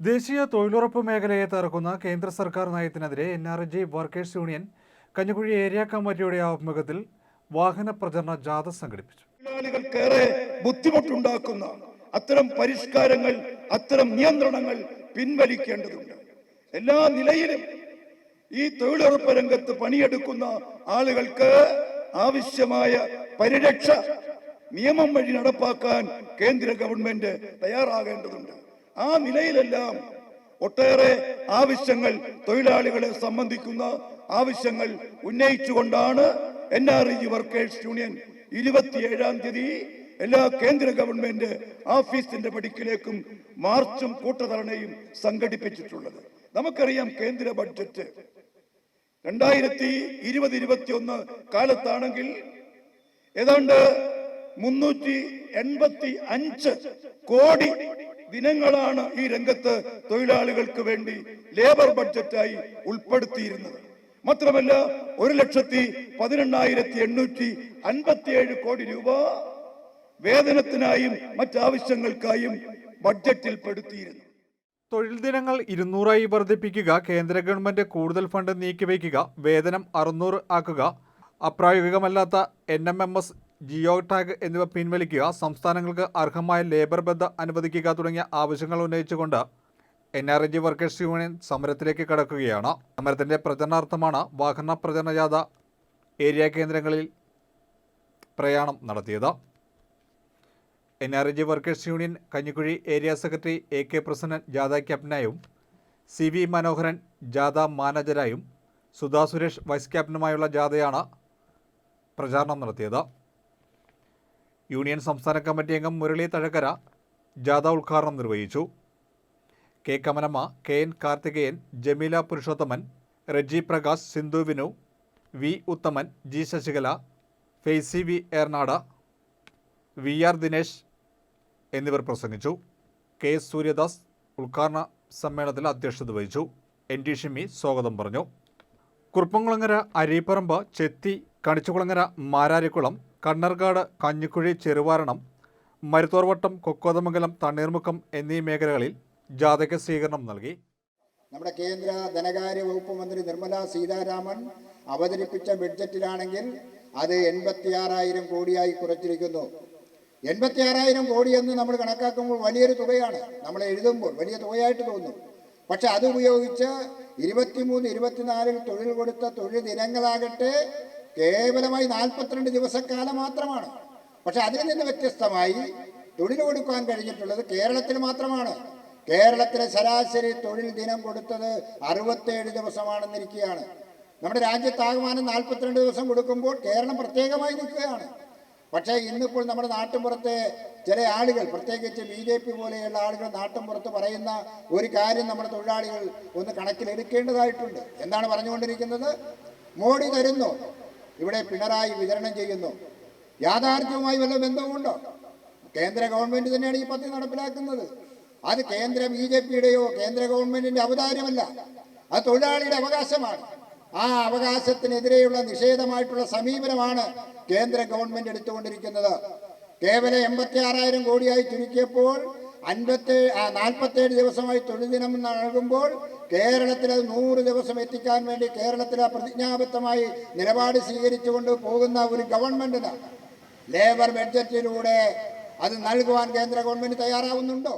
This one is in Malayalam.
ദേശീയ തൊഴിലുറപ്പ് മേഖലയെ തകർക്കുന്ന കേന്ദ്ര സർക്കാർ നയത്തിനെതിരെ N R G workers union Kanjikuzhi area കമ്മിറ്റിയുടെ ആഭിമുഖ്യത്തിൽ വാഹന പ്രചരണ ജാഥ സംഘടിപ്പിച്ചു. തൊഴിലാളികൾക്കേറെ ബുദ്ധിമുട്ടുണ്ടാക്കുന്ന അത്തരം പരിഷ്കാരങ്ങൾ അത്തരം നിയന്ത്രണങ്ങൾ പിൻവലിക്കേണ്ടതുണ്ട്. എല്ലാ നിലയിലും ഈ തൊഴിലുറപ്പ് രംഗത്ത് പണിയെടുക്കുന്ന ആളുകൾക്ക് ആവശ്യമായ പരിരക്ഷ നിയമം വഴി നടപ്പാക്കാൻ കേന്ദ്ര ഗവൺമെന്റ് തയ്യാറാകേണ്ടതുണ്ട്. ആ നിലയിലെല്ലാം ഒട്ടേറെ ആവശ്യങ്ങൾ തൊഴിലാളികളെ സംബന്ധിക്കുന്ന ആവശ്യങ്ങൾ ഉന്നയിച്ചുകൊണ്ടാണ് N R E G workers union ഇരുപത്തിയേഴാം തീയതി എല്ലാ കേന്ദ്ര ഗവൺമെന്റ് ഓഫീസിന്റെ പടിക്കിലേക്കും മാർച്ചും കൂട്ടധരണയും സംഘടിപ്പിച്ചിട്ടുള്ളത്. നമുക്കറിയാം കേന്ദ്ര ബഡ്ജറ്റ് രണ്ടായിരത്തി ഇരുപത് ഇരുപത്തിയൊന്ന് കാലത്താണെങ്കിൽ ഏതാണ്ട് മുന്നൂറ്റി എൺപത്തി അഞ്ച് കോടി ദിനങ്ങളാണ് ഈ രംഗത്ത് തൊഴിലാളികൾക്ക് വേണ്ടി ലേബർ ബഡ്ജറ്റായി ഉൾപ്പെടുത്തിയിരുന്നത്. മാത്രമല്ല ഒരു ലക്ഷത്തി പതിനെണ്ണായിരത്തി എണ്ണൂറ്റി അൻപത്തിയേഴ് കോടി രൂപ വേതനത്തിനായും മറ്റാവശ്യങ്ങൾക്കായും ബഡ്ജറ്റിൽ പെടുത്തിയിരുന്നു തൊഴിൽ ദിനങ്ങൾ ഇരുന്നൂറായി വർദ്ധിപ്പിക്കുക കേന്ദ്ര ഗവൺമെന്റ് കൂടുതൽ ഫണ്ട് നീക്കിവയ്ക്കുക വേതനം അറുന്നൂറ് ആക്കുക അപ്രായോഗികമല്ലാത്ത N M M S geo tag എന്നിവ പിൻവലിക്കുക സംസ്ഥാനങ്ങൾക്ക് അർഹമായ ലേബർ ബന്ധ അനുവദിക്കുക തുടങ്ങിയ ആവശ്യങ്ങൾ ഉന്നയിച്ചുകൊണ്ട് N R G workers union സമരത്തിലേക്ക് കടക്കുകയാണ്. സമരത്തിന്റെ പ്രചരണാർത്ഥമാണ് വാഹന പ്രചരണ ജാഥ ഏരിയ കേന്ദ്രങ്ങളിൽ പ്രയാണം നടത്തിയത്. N R G workers union Kanjikuzhi area secretary A K Prasannan ജാഥ ക്യാപ്റ്റനായും സി വി മനോഹരൻ ജാഥ മാനേജരായും സുധാ സുരേഷ് വൈസ് ക്യാപ്റ്റനുമായുള്ള ജാഥയാണ് പ്രചാരണം നടത്തിയത്. യൂണിയൻ സംസ്ഥാന കമ്മിറ്റി അംഗം മുരളി തഴക്കര ജാഥ ഉദ്ഘാടനം നിർവഹിച്ചു. K Kamalamma K N Karthikeyan Jameela Purushothaman Reji Prakash Sindhu Vinu V Uthaman G Sasikala Faizy V ഏർനാട V R Dinesh എന്നിവർ പ്രസംഗിച്ചു. കെ സൂര്യദാസ് ഉദ്ഘാടന സമ്മേളനത്തിൽ അധ്യക്ഷത വഹിച്ചു. എൻ ടി ഷിമി സ്വാഗതം പറഞ്ഞു. കുറുപ്പംകുളങ്ങര അരീപ്പറമ്പ് ചെത്തി കണിച്ചുകുളങ്ങര മാരാരിക്കുളം കണ്ണർകാട് കഞ്ഞിക്കുഴി ചെറുവാരണം മരുത്തോർവട്ടം കൊക്കോതമംഗലം തണ്ണീർമുക്കം എന്നീ മേഖലകളിൽ ജാഥയ്ക്ക് സ്വീകരണം നൽകി. നമ്മുടെ കേന്ദ്ര ധനകാര്യ വകുപ്പ് മന്ത്രി നിർമ്മല സീതാരാമൻ അവതരിപ്പിച്ച ബഡ്ജറ്റിലാണെങ്കിൽ അത് എൺപത്തിയാറായിരം കോടിയായി കുറച്ചിരിക്കുന്നു. എൺപത്തിയാറായിരം കോടി എന്ന് നമ്മൾ കണക്കാക്കുമ്പോൾ വലിയൊരു തുകയാണ്. നമ്മൾ എഴുതുമ്പോൾ വലിയ തുകയായിട്ട് തോന്നുന്നു പക്ഷെ അത് ഉപയോഗിച്ച് ഇരുപത്തിമൂന്ന് ഇരുപത്തിനാലിൽ തൊഴിൽ കൊടുത്ത തൊഴിൽ ദിനങ്ങളാകട്ടെ കേവലമായി നാൽപ്പത്തിരണ്ട് ദിവസക്കാലം മാത്രമാണ്. പക്ഷെ അതിൽ നിന്ന് വ്യത്യസ്തമായി തൊഴിൽ കൊടുക്കാൻ കഴിഞ്ഞിട്ടുള്ളത് കേരളത്തിൽ മാത്രമാണ്. കേരളത്തിലെ ശരാശരി തൊഴിൽ ദിനം കൊടുത്തത് അറുപത്തേഴ് ദിവസമാണെന്നിരിക്കുകയാണ്. നമ്മുടെ രാജ്യത്താകമാനം നാൽപ്പത്തിരണ്ട് ദിവസം കൊടുക്കുമ്പോൾ കേരളം പ്രത്യേകമായി നിൽക്കുകയാണ്. പക്ഷേ ഇന്നിപ്പോൾ നമ്മുടെ നാട്ടിൻപുറത്തെ ചില ആളുകൾ പ്രത്യേകിച്ച് ബി ജെ പി പോലെയുള്ള ആളുകൾ നാട്ടിൻപുറത്ത് പറയുന്ന ഒരു കാര്യം നമ്മുടെ തൊഴിലാളികൾ ഒന്ന് കണക്കിലെടുക്കേണ്ടതായിട്ടുണ്ട്. എന്താണ് പറഞ്ഞുകൊണ്ടിരിക്കുന്നത്? മോഡി തരുന്നു. ഇവിടെ പിണറായി വിതരണം ചെയ്യുന്നു. യാഥാർത്ഥ്യവുമായി വല്ല ബന്ധവുമുണ്ടോ? കേന്ദ്ര ഗവൺമെന്റ് തന്നെയാണ് ഈ പദ്ധതി നടപ്പിലാക്കുന്നത്. അത് കേന്ദ്ര ബി ജെ പിയുടെയോ കേന്ദ്ര ഗവൺമെന്റിന്റെ അവതാരമല്ല. അത് തൊഴിലാളിയുടെ അവകാശമാണ്. ആ അവകാശത്തിനെതിരെയുള്ള നിഷേധമായിട്ടുള്ള സമീപനമാണ് കേന്ദ്ര ഗവൺമെന്റ് എടുത്തുകൊണ്ടിരിക്കുന്നത്. കേവലം എൺപത്തി ആറായിരം കോടിയായി ചുരുക്കിയപ്പോൾ അൻപത്തി നാൽപ്പത്തേഴ് ദിവസമായി ദിനം നൽകുമ്പോൾ കേരളത്തിൽ അത് നൂറ് ദിവസം എത്തിക്കാൻ വേണ്ടി കേരളത്തിലെ പ്രതിജ്ഞാബദ്ധമായി നിലപാട് സ്വീകരിച്ചുകൊണ്ട് പോകുന്ന ഒരു ഗവൺമെന്റിന് ലേബർ ബഡ്ജറ്റിലൂടെ അത് നൽകുവാൻ കേന്ദ്ര ഗവൺമെന്റ് തയ്യാറാവുന്നുണ്ടോ?